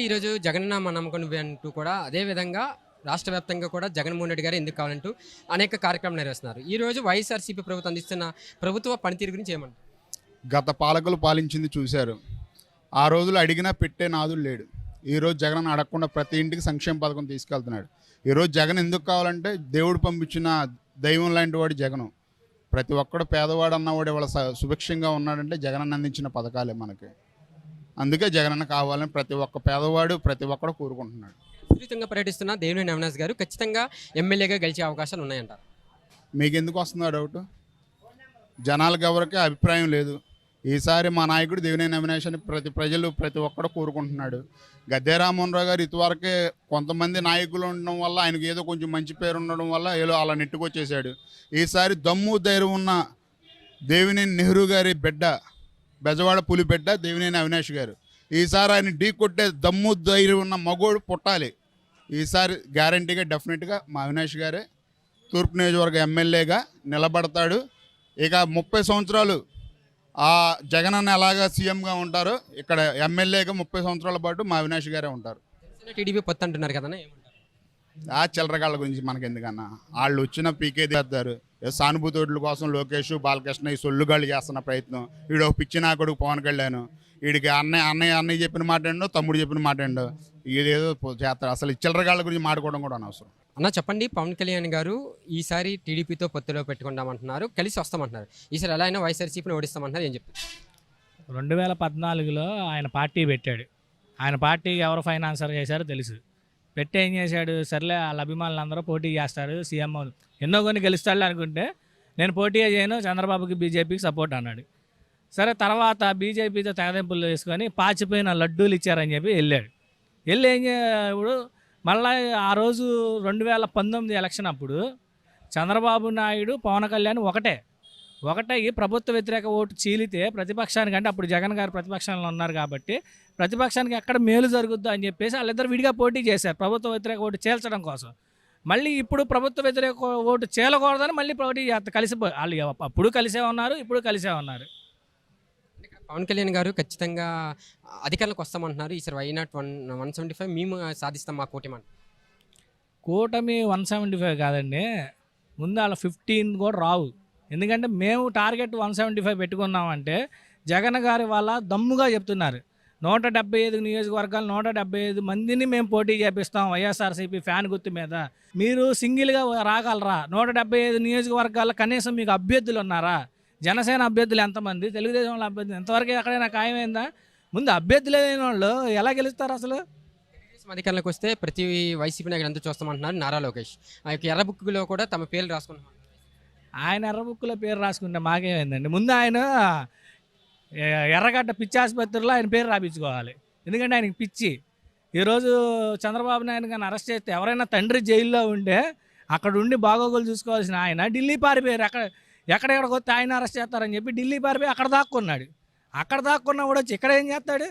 ఈరోజు జగనన్న నమ్మకం అంటూ కూడా అదే విధంగా రాష్ట్ర వ్యాప్తంగా కూడా జగన్మోహన్ రెడ్డి గారు ఎందుకు కావాలంటూ అనేక కార్యక్రమాలు నిర్వహిస్తున్నారు. ఈరోజు వైఎస్ఆర్సీపీ ప్రభుత్వం అందిస్తున్న ప్రభుత్వ పనితీరు గురించి ఏమంటారు? గత పాలకులు పాలించింది చూశారు. ఆ రోజులు అడిగినా పెట్టే నాదులు లేడు. ఈరోజు జగన్ అడగకుండా ప్రతి ఇంటికి సంక్షేమ పథకం తీసుకెళ్తున్నాడు. ఈరోజు జగన్ ఎందుకు కావాలంటే దేవుడు పంపించిన దైవం లాంటి వాడు జగను. ప్రతి ఒక్కడు పేదవాడు అన్నవాడు ఇవాళ స- సుభిక్షంగా ఉన్నాడంటే జగన్ అందించిన పథకాలే మనకి. అందుకే జగనన్న కావాలని ప్రతి ఒక్క పేదవాడు ప్రతి ఒక్కడు కోరుకుంటున్నాడు. విస్తృతంగా పర్యటిస్తున్న దేవినేని అవినాష్ గారు ఖచ్చితంగా ఎమ్మెల్యేగా గెలిచే అవకాశాలు ఉన్నాయంటారు. మీకు ఎందుకు వస్తుందో డౌట్? జనాలకు ఎవరికి అభిప్రాయం లేదు. ఈసారి మా నాయకుడు దేవినేని అవినాష్ అని ప్రతి ప్రజలు ప్రతి ఒక్కడు కోరుకుంటున్నాడు. గద్దె రామ్మోహన్ గారు ఇదివరకే కొంతమంది నాయకులు ఉండడం వల్ల ఆయనకు ఏదో కొంచెం మంచి పేరు ఉండడం వల్ల ఏదో అలా నెట్టుకొచ్చేసాడు ఈసారి దమ్ము ధైర్యం ఉన్న దేవినేని నెహ్రూ గారి బిడ్డ బెజవాడ పులి బిడ్డ దేవినేని అవినాష్ గారు. ఈసారి ఆయన ఢీ కొట్టే దమ్ము ధైర్యం ఉన్న మగోడు పుట్టాలి. ఈసారి గ్యారంటీగా డెఫినెట్గా మా అవినాష్ గారే తూర్పు నియోజకవర్గ ఎమ్మెల్యేగా నిలబడతాడు. ఇక ముప్పై సంవత్సరాలు ఆ జగన్ అన్న ఎలాగా సీఎంగా ఉంటారో ఇక్కడ ఎమ్మెల్యేగా ముప్పై సంవత్సరాల పాటు మా అవినాష్ గారే ఉంటారు. టీడీపీ పొత్తు అంటున్నారు కదా ఆ చిల్లరగాళ్ళ గురించి మనకి ఎందుకన్నా వాళ్ళు వచ్చిన పీకే చేస్తారు సానుభూతోడ్ల కోసం లోకేష్ బాలకృష్ణ ఈ సొల్లుగాళ్ళు చేస్తున్న ప్రయత్నం. వీడు ఒక పిచ్చి నాకుడు పవన్ కళ్యాణ్. వీడికి అన్నయ్య అన్నయ్య అన్నయ్య చెప్పిన మాట ఏంటో తమ్ముడు చెప్పిన మాట ఏంటో ఇదేదో చేస్తారు. అసలు ఈ చిల్లరగాళ్ళ గురించి మాట్లాడుకోవడం కూడా అనవసరం. అన్న చెప్పండి పవన్ కళ్యాణ్ గారు ఈసారి టీడీపీతో పొత్తులో పెట్టుకుందామంటున్నారు కలిసి వస్తామంటున్నారు. ఈసారి ఎలా అయినా వైఎస్ఆర్సీపీని ఓడిస్తామంటున్నారు ఏం చెప్తారు? రెండు వేల పద్నాలుగులో ఆయన పార్టీ పెట్టాడు. ఆయన పార్టీకి ఎవరు ఫైనాన్సర్ చేశారో తెలుసు. పెట్టి ఏం చేశాడు? సర్లే వాళ్ళ అభిమానులు అందరూ పోటీ చేస్తారు సీఎం ఎన్నో కొన్ని గెలుస్తాడు అనుకుంటే నేను పోటీ చేయను చంద్రబాబుకి బీజేపీకి సపోర్ట్ అన్నాడు. సరే తర్వాత బీజేపీతో తెగదింపులు వేసుకొని పాచిపోయిన లడ్డూలు ఇచ్చారని చెప్పి వెళ్ళాడు. వెళ్ళి ఏం ఇప్పుడు మళ్ళీ ఆ రోజు రెండు వేల పంతొమ్మిది ఎలక్షన్ అప్పుడు చంద్రబాబు నాయుడు పవన్ కళ్యాణ్ ఒకటే. ఒకటే ఈ ప్రభుత్వ వ్యతిరేక ఓటు చీలితే ప్రతిపక్షానికి అంటే అప్పుడు జగన్ గారు ప్రతిపక్షంలో ఉన్నారు కాబట్టి ప్రతిపక్షానికి ఎక్కడ మేలు జరుగుద్దో అని చెప్పేసి వాళ్ళిద్దరు విడిగా పోటీ చేశారు ప్రభుత్వ వ్యతిరేక ఓటు చేల్చడం కోసం. మళ్ళీ ఇప్పుడు ప్రభుత్వ వ్యతిరేక ఓటు చేయకూడదని మళ్ళీ పోటీ కలిసి వాళ్ళు అప్పుడు కలిసే ఉన్నారు ఇప్పుడు కలిసే ఉన్నారు. పవన్ కళ్యాణ్ గారు ఖచ్చితంగా అధికారంలోకి వస్తామంటున్నారు. ఈసారి why not one one seventy five మేము సాధిస్తాం మా కూటమి. కూటమి వన్ సెవెంటీ ఫైవ్ కాదండి. ముందు వాళ్ళ ఫిఫ్టీన్ కూడా రావు. ఎందుకంటే మేము టార్గెట్ వన్ సెవెంటీ ఫైవ్ పెట్టుకున్నామంటే జగన్ గారి వాళ్ళ దమ్ముగా చెప్తున్నారు. నూట డెబ్బై ఐదు నియోజకవర్గాలు నూట డెబ్బై ఐదు మందిని మేము పోటీ చేపిస్తాం వైఎస్ఆర్సీపీ ఫ్యాన్ గుర్తు మీద. మీరు సింగిల్గా రాగలరా? నూట డెబ్బై ఐదు నియోజకవర్గాల్లో కనీసం మీకు అభ్యర్థులు ఉన్నారా? జనసేన అభ్యర్థులు ఎంతమంది? తెలుగుదేశం అభ్యర్థులు ఎంతవరకు ఎక్కడైనా ఖాయమైందా? ముందు అభ్యర్థులు లేని వాళ్ళు ఎలా గెలుస్తారు అసలు? అధికారులకు వస్తే ప్రతి వైసీపీ నాయకులు ఎంత చూస్తామంటున్నారు నారా లోకేష్. ఆ యొక్క ఎర్ర బుక్లో కూడా తమ పేర్లు రాసుకుంటున్నారు. ఆయన ఎర్రబుక్కులో పేరు రాసుకుంటే మాకేమైందండి? ముందు ఆయన ఎర్రగడ్డ పిచ్చి ఆసుపత్రిలో ఆయన పేరు రాపించుకోవాలి. ఎందుకంటే ఆయనకి పిచ్చి. ఈరోజు చంద్రబాబు నాయుడు గారిని అరెస్ట్ చేస్తే ఎవరైనా తండ్రి జైల్లో ఉంటే అక్కడ ఉండి బాగోగులు చూసుకోవాల్సిన ఆయన ఢిల్లీ పారిపోయారు. అక్కడ ఎక్కడెక్కడికి వస్తే ఆయన అరెస్ట్ చేస్తారని చెప్పి ఢిల్లీ పారిపోయి అక్కడ దాక్కున్నాడు. అక్కడ దాక్కున్నా కూడా వచ్చి ఇక్కడ ఏం చేస్తాడు?